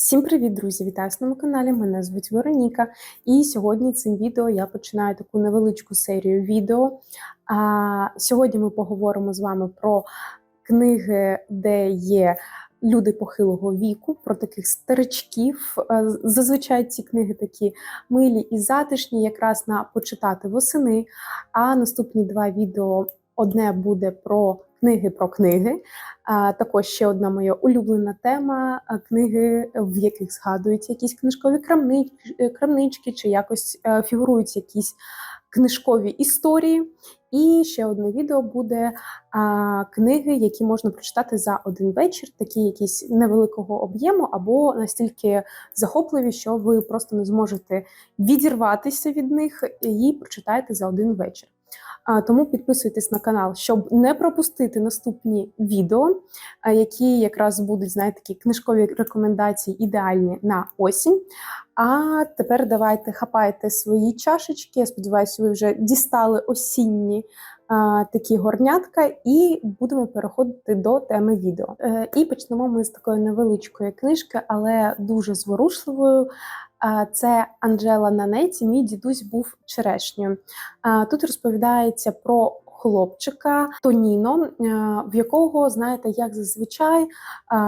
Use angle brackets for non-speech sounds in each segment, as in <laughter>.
Всім привіт, друзі! Вітаю на моєму каналі. Мене звуть Вероніка. І сьогодні цим відео я починаю таку невеличку серію відео. А, Сьогодні ми поговоримо з вами про книги, де є люди похилого віку, про таких старичків. Е, Зазвичай ці книги такі милі і затишні, якраз на почитати восени. А наступні два відео одне буде про книги про книги. А також ще одна моя улюблена тема книги, в яких згадуються якісь книжкові крамнички, чи якось е, фігурують якісь книжкові історії. І ще одне відео буде а, книги, які можна прочитати за один вечір, такі якісь невеликого об'єму, або настільки захопливі, що ви просто не зможете відірватися від них і прочитаєте за один вечір. Тому підписуйтесь на канал, щоб не пропустити наступні відео, які якраз будуть, знаєте, такі книжкові рекомендації ідеальні на осінь. А тепер давайте хапайте свої чашечки. Я сподіваюся, ви вже дістали осінні а, такі горнятка, і будемо переходити до теми відео. Е, І почнемо ми з такої невеличкої книжки, але дуже зворушливою. Це Анджела Нанеті, мій дідусь був черешньою. Тут розповідається про хлопчика Тоніно, в якого, знаєте, як зазвичай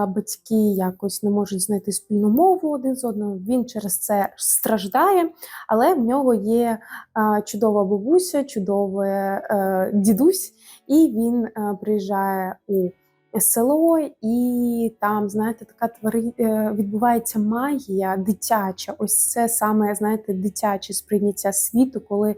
батьки якось не можуть знайти спільну мову один з одним. Він через це страждає, але в нього є чудова бабуся, чудовий е, дідусь, і він е, приїжджає у село, і там, знаєте, така твори е, відбувається магія дитяча. Ось це саме, знаєте, дитяче сприйняття світу, коли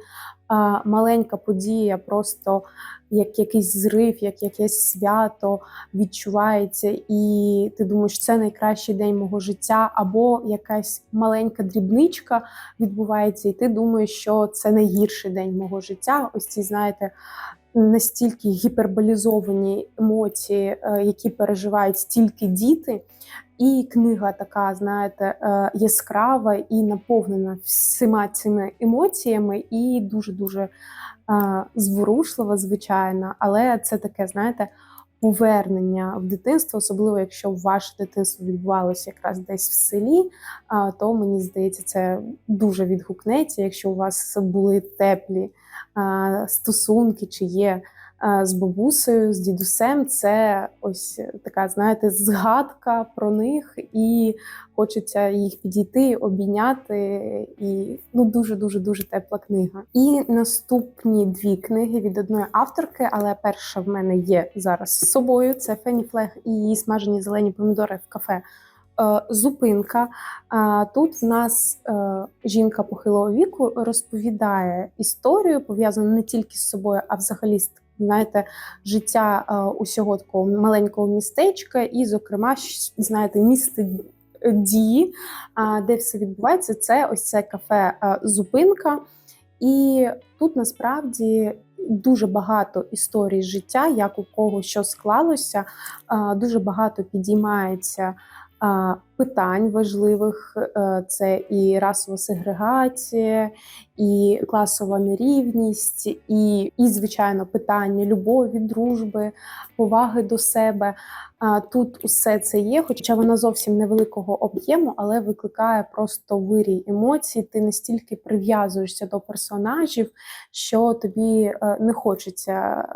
а, маленька подія, просто як якийсь зрив, як якесь свято відчувається, і ти думаєш, це найкращий день мого життя, або якась маленька дрібничка відбувається, і ти думаєш, що це найгірший день мого життя. Ось ці, знаєте, настільки гіперболізовані емоції, е, які переживають стільки діти. І книга така, знаєте, е, яскрава і наповнена всіма цими емоціями, і дуже-дуже е, зворушлива, звичайно. Але це таке, знаєте, повернення в дитинство, особливо якщо ваше дитинство відбувалося якраз десь в селі, то мені здається, це дуже відгукнеться, якщо у вас були теплі стосунки, чи є з бабусею, з дідусем. Це ось така, знаєте, згадка про них, і хочеться їх підійти, обійняти. І ну дуже дуже дуже тепла книга. І наступні дві книги від одної авторки, але перша в мене є зараз з собою. Це Флег і її смажені зелені помідори в кафе. Е, зупинка. Тут в нас е, жінка похилого віку розповідає історію, пов'язану не тільки з собою, а взагалі з знаєте, життя е, усього такого маленького містечка, і, зокрема, знаєте, місце дії, де все відбувається. Це ось це кафе Зупинка. І тут насправді дуже багато історій життя, як у кого що склалося, дуже багато підіймається питань важливих: е, це і расова сегрегація, і класова нерівність, і, і звичайно, питання любові, дружби, поваги до себе. Тут усе це є, хоча вона зовсім невеликого об'єму, але викликає просто вирій емоцій. Ти настільки прив'язуєшся до персонажів, що тобі е, не хочеться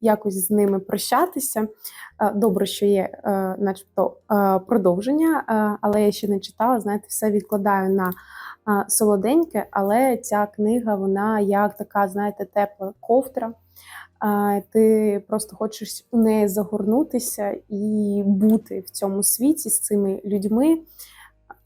якось з ними прощатися. Е, добре, що є, е, начебто, е, продовження, але я ще не читала. Знаєте, все відкладаю на солоденьке, але ця книга, вона як така, знаєте, тепла ковдра. Ти просто хочеш у неї загорнутися і бути в цьому світі з цими людьми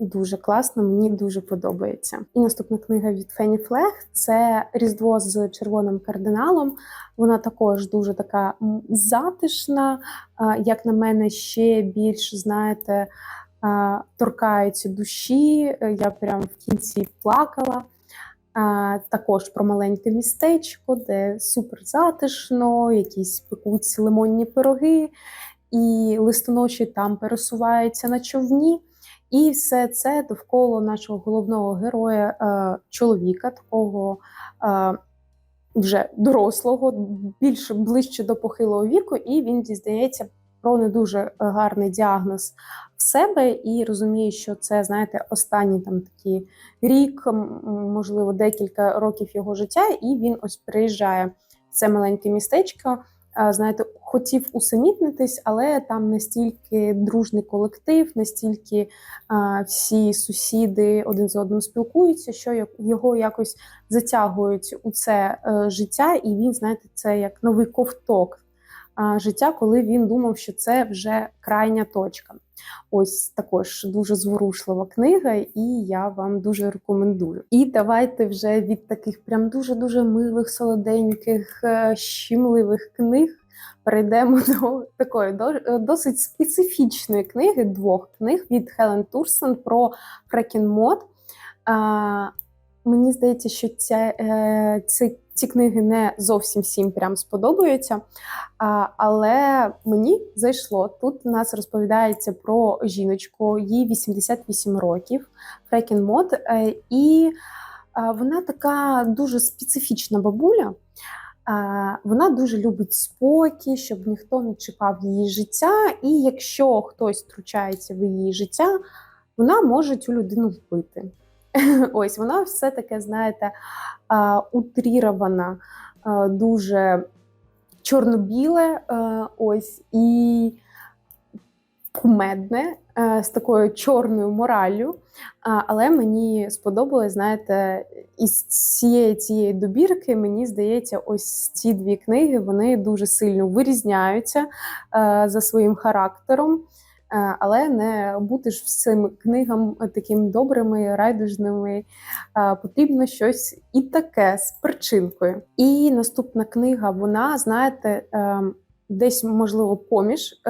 дуже класно, мені дуже подобається. І наступна книга від Фені Флег це Різдво з червоним кардиналом. Вона також дуже така затишна, як на мене, ще більш, знаєте, торкається душі. Я прям в кінці плакала. А, Також про маленьке містечко, де супер затишно, якісь пекуться лимонні пироги, і листоноші там пересуваються на човні. І все це довкола нашого головного героя, е, чоловіка, такого е, вже дорослого, більш ближче до похилого віку, і він дізнається про не дуже гарний діагноз в себе і розуміє, що це, знаєте, останній там такий рік, можливо, декілька років його життя, і він ось приїжджає в це маленьке містечко. Знаєте, хотів усамітнитись, але там настільки дружний колектив, настільки а, всі сусіди один з одним спілкуються, що його якось затягують у це е, життя, і він, знаєте, це як новий ковток життя, коли він думав, що це вже крайня точка. Ось також дуже зворушлива книга, і я вам дуже рекомендую. І давайте вже від таких прям дуже-дуже милих, солоденьких, е, щемливих книг перейдемо <laughs> до такої досить специфічної книги, двох книг від Хелен Турсен про Фрекінмод. Мені здається, що ця, е, ці, книги не зовсім всім прям сподобаються. Але мені зайшло. Тут у нас розповідається про жіночку, їй 88 років, Фрекін Мод, е, і вона така дуже специфічна бабуля. Вона дуже любить спокій, щоб ніхто не чіпав її життя. І якщо хтось втручається в її життя, вона може цю людину вбити. <laughs> Ось вона все таке, знаєте, утрірована, дуже чорно-біле, ось і кумедне, з такою чорною мораллю. Але мені сподобалось, знаєте, із цієї цієї добірки, мені здається, ось ці дві книги вони дуже сильно вирізняються за своїм характером. Е, але не бути ж цим книгам таким добрими, райдужними. Е, потрібно щось і таке з причинкою. І наступна книга, вона, знаєте, е, десь можливо поміж.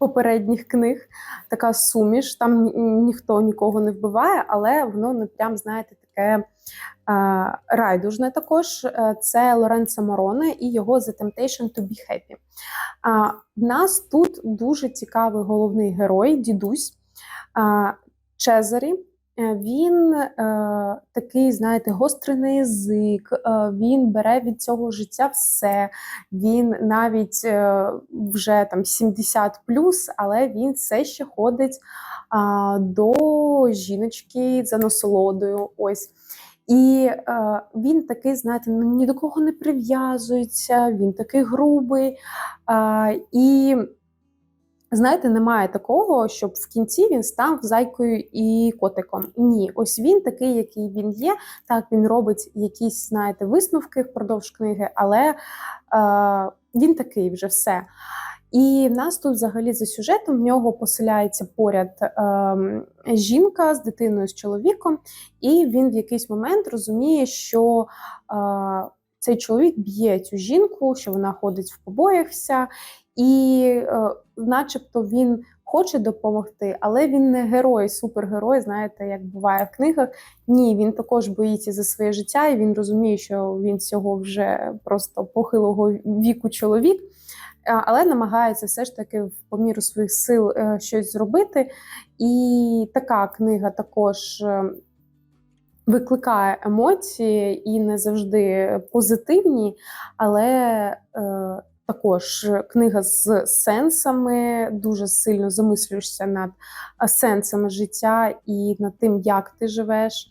Попередніх книг така суміш, там ніхто нікого не вбиває, але воно не прям, знаєте, таке райдужне також. Це Лоренцо Мороне і його The Temptation to be Happy. В нас тут дуже цікавий головний герой, дідусь Чезарі. Е, він е, такий, знаєте, гострий на язик, е, він бере від цього життя все. Він навіть е, вже там 70 плюс, але він все ще ходить е, до жіночки за насолодою. Ось. І е, він такий, знаєте, ні до кого не прив'язується, він такий грубий. Е, і знаєте, немає такого, щоб в кінці він став зайкою і котиком. Ні, ось він такий, який він є. Так, він робить якісь, знаєте, висновки впродовж книги, але е, він такий вже все. І в нас тут, взагалі, за сюжетом в нього поселяється поряд е, жінка з дитиною з чоловіком, і він в якийсь момент розуміє, що е, цей чоловік б'є цю жінку, що вона ходить в побоях вся, і, е, начебто, він хоче допомогти, але він не герой, супергерой. Знаєте, як буває в книгах. Ні, він також боїться за своє життя, і він розуміє, що він цього вже просто похилого віку чоловік але намагається все ж таки в поміру своїх сил е, щось зробити. І така книга також е, викликає емоції і не завжди позитивні, але е, також книга з сенсами, дуже сильно замислюєшся над сенсами життя і над тим, як ти живеш,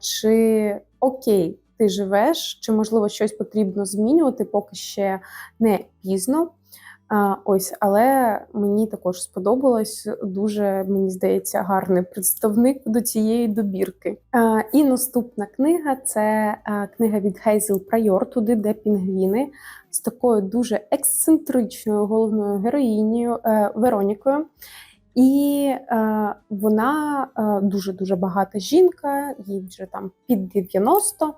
чи окей ти живеш, чи можливо щось потрібно змінювати, поки ще не пізно. А, Ось, але мені також сподобалось дуже, мені здається, гарний представник до цієї добірки. А, І наступна книга це книга від Хейзел Прайор, туди, де пінгвіни, з такою дуже ексцентричною головною героїнею е, Веронікою. І е, вона дуже дуже багата жінка, їй вже там під 90,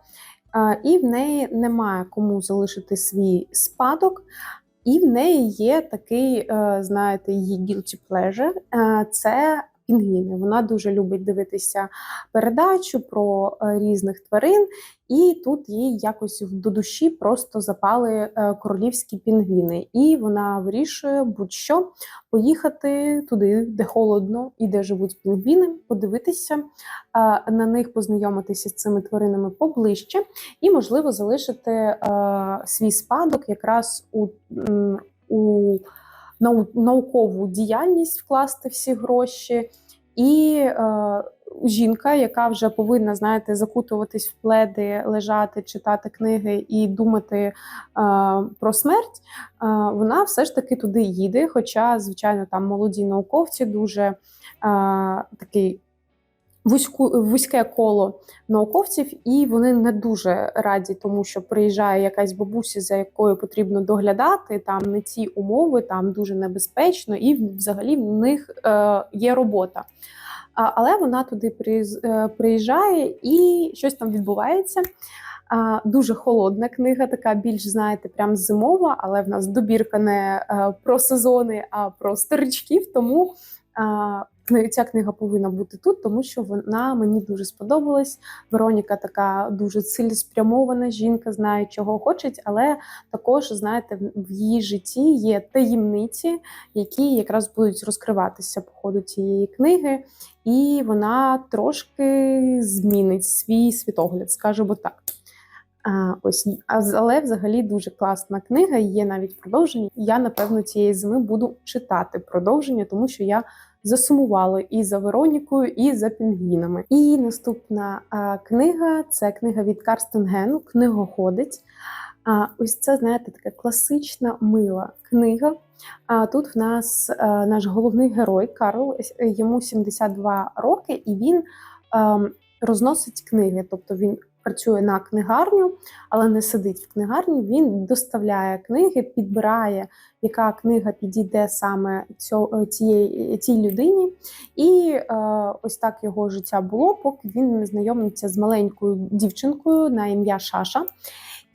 е, і в неї немає кому залишити свій спадок. І в неї є такий, е, знаєте, її guilty pleasure. Е, – це пінгвіни. Вона дуже любить дивитися передачу про е, різних тварин, і тут їй якось до душі просто запали е, королівські пінгвіни. І вона вирішує будь-що поїхати туди, де холодно і де живуть пінгвіни, подивитися е, на них, познайомитися з цими тваринами поближче, і, можливо, залишити свій спадок якраз у. у наукову діяльність вкласти всі гроші, і е, жінка, яка вже повинна, знаєте, закутуватись в пледи, лежати, читати книги і думати е, про смерть, е, вона все ж таки туди їде. Хоча, звичайно, там молоді науковці дуже е, такий. Вузьку, вузьке коло науковців, і вони не дуже раді, тому що приїжджає якась бабуся, за якою потрібно доглядати. Там не ці умови, там дуже небезпечно, і взагалі в них е, є робота. А, але вона туди е, приїжджає і щось там відбувається. А, дуже холодна книга, така більш, знаєте, прям зимова, але в нас добірка не е, про сезони, а про старичків. Тому а, ця книга повинна бути тут, тому що вона мені дуже сподобалась. Вероніка така дуже цілеспрямована жінка, знає, чого хоче, але також, знаєте, в- її житті є таємниці, які якраз будуть розкриватися по ходу цієї книги, і вона трошки змінить свій світогляд, скажімо так. А, ось але взагалі дуже класна книга. Є навіть продовження. Я напевно цієї зими буду читати продовження, тому що я засумувала і за Веронікою, і за пінгвінами. І наступна книга це книга від Карстен Ген, книгоходець. А, ось це, знаєте, така класична мила книга. А тут в нас наш головний герой Карл, йому 72 роки, і він ем, розносить книги. Тобто він працює на книгарню, але не сидить в книгарні. Він доставляє книги, підбирає, яка книга підійде саме цьо- цієї цій людині. І е, ось так його життя було, поки він не знайомиться з маленькою дівчинкою на ім'я Шаша.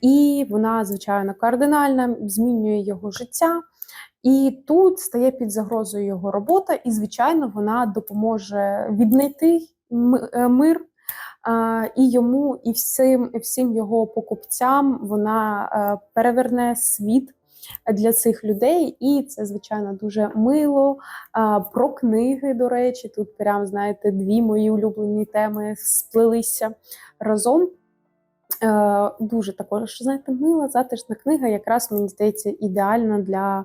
І вона, звичайно, кардинально змінює його життя. І тут стає під загрозою його робота, і, звичайно, вона допоможе віднайти е, мир. А, і йому, і всім, і всім його покупцям вона е, переверне світ для цих людей. І це, звичайно, дуже мило. А, про книги, до речі, тут прям, знаєте, дві мої улюблені теми сплелися разом. Е, дуже також, знаєте, мила, затишна книга, якраз мені здається, ідеальна для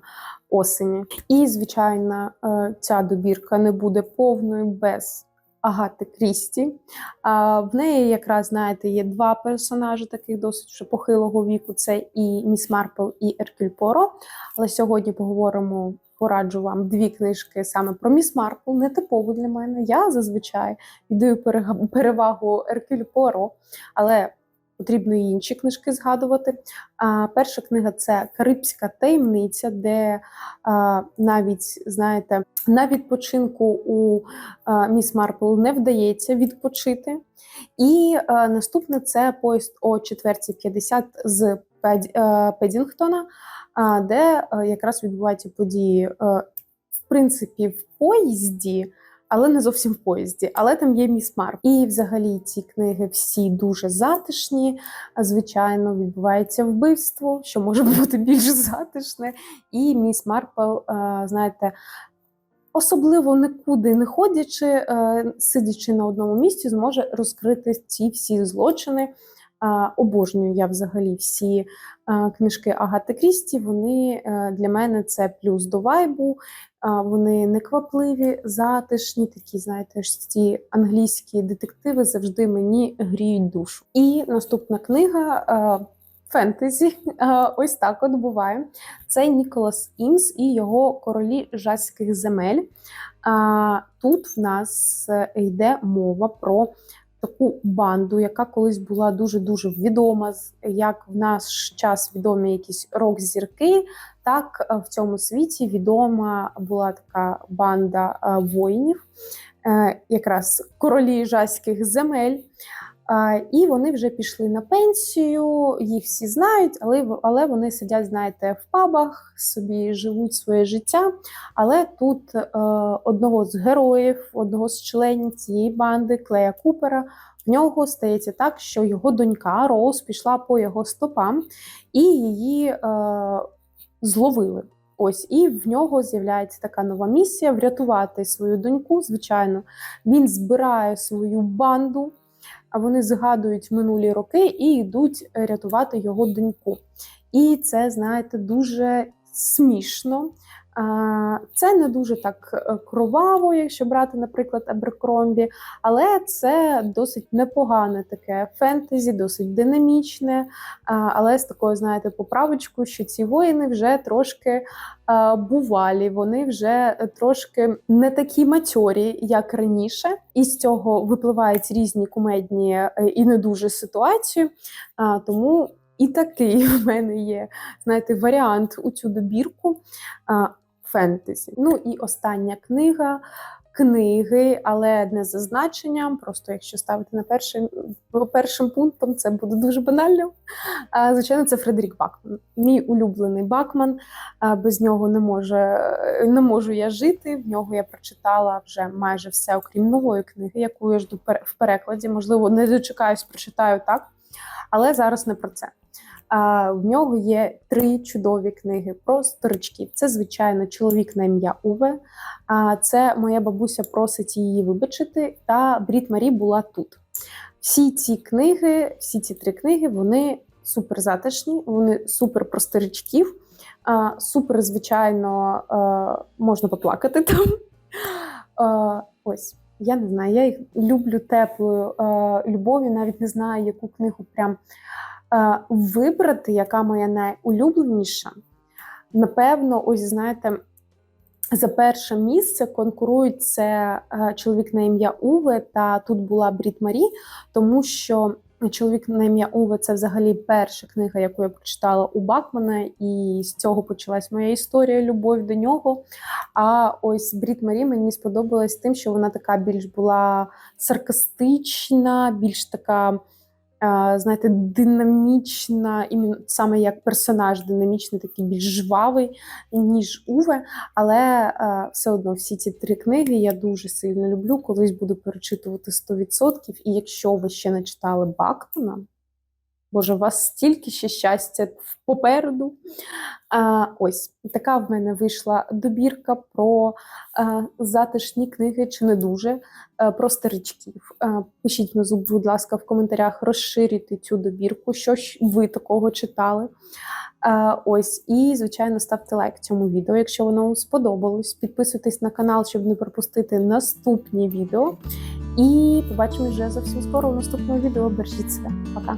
осені. І, звичайно, е, ця добірка не буде повною без Агати Крісті. В неї якраз, знаєте, є два персонажі таких досить вже похилого віку: це і Міс Марпл, і Еркіль Поро. Але сьогодні поговоримо. Пораджу вам дві книжки саме про Міс Марпл, нетипову для мене. Я зазвичай віддаю перевагу Еркюль Поро, але потрібно і інші книжки згадувати. Перша книга це Карибська таємниця, де навіть знаєте, на відпочинку у Міс Марпл не вдається відпочити. І наступне це поїзд о 4.50 з Педінгтона, де якраз відбуваються події, в принципі, в поїзді але не зовсім в поїзді. Але там є міс Марпл. І взагалі ці книги всі дуже затишні. Звичайно, відбувається вбивство, що може <laughs> бути більш затишне. І міс Марпл, е, знаєте. Особливо нікуди не ходячи, е, сидячи на одному місці, зможе розкрити ці всі злочини. Обожнюю я взагалі всі е, книжки Агати Крісті. Вони для мене це плюс до вайбу. Вони неквапливі, затишні, такі, знаєте, ж ці англійські детективи завжди мені гріють душу. І наступна книга. Фентезі, ось так от буває. Це Ніколас Імс і його королі жаських земель. Тут в нас е, йде мова про таку банду, яка колись була дуже-дуже відома, як в наш час відомі якісь рок-зірки, так е, в цьому світі відома була така банда е, воїнів, е, якраз королі жаських земель. І вони вже пішли на пенсію, їх всі знають, але, але вони сидять, знаєте, в пабах, собі живуть своє життя. Але тут одного з героїв, одного з членів цієї банди, Клея Купера, в нього стається так, що його донька Роуз пішла по його стопам і її е, зловили. Ось, і в нього з'являється така нова місія врятувати свою доньку. Звичайно, він збирає свою банду, а вони згадують минулі роки і йдуть рятувати його доньку. І це, знаєте, дуже смішно. Це не дуже так е, кроваво, якщо брати, наприклад, Аберкромбі, але це досить непогане таке фентезі, досить динамічне, але з такою, знаєте, поправочкою, що ці воїни вже трошки бувалі, вони вже трошки не такі матьорі, як раніше, і з цього випливають різні кумедні е, і не дуже ситуації. Тому і такий в мене є, знаєте, варіант у цю добірку фентезі. Ну і остання книга. Книги, але не за значенням. Просто якщо ставити на першим першим пунктом, це буде дуже банально. Звичайно, це Фредерік Бакман. Мій улюблений Бакман. Без нього не може не можу я жити. В нього я прочитала вже майже все, окрім нової книги, яку я жду в перекладі. Можливо, не дочекаюсь, прочитаю так. Але зараз не про це. В нього є три чудові книги про старичків. Це, звичайно, чоловік на ім'я Уве. А це моя бабуся просить її вибачити. Та Брід Марі була тут. Всі ці книги, всі ці три книги, вони супер затишні, вони супер про старичків. Супер, звичайно, можна поплакати там. Ось. Я не знаю, я їх люблю теплою е, любов'ю, навіть не знаю, яку книгу прям е, вибрати, яка моя найулюбленіша. Напевно, ось знаєте, за перше місце конкурують це е, чоловік на ім'я Уве, та тут була Брід Марі, тому що Чоловік на ім'я Уве це взагалі перша книга, яку я прочитала у Бакмана, і з цього почалась моя історія, любов до нього. А ось Брід Марі мені сподобалась тим, що вона така більш була саркастична, більш така знаєте, динамічна, саме як персонаж динамічний, такий більш жвавий, ніж Уве. Але все одно всі ці три книги я дуже сильно люблю. Колись буду перечитувати 100%. І якщо ви ще не читали Бакмана, Боже, у вас стільки ще щастя попереду. А, Ось така в мене вийшла добірка про а, затишні книги, чи не дуже, а, про старичків. А, Пишіть внизу, будь ласка, в коментарях розширюйте цю добірку, що ж ви такого читали. А, Ось, і, звичайно, ставте лайк цьому відео, якщо воно вам сподобалось. Підписуйтесь на канал, щоб не пропустити наступні відео. І побачимось вже зовсім скоро у наступному відео. Бережіть себе. Пока!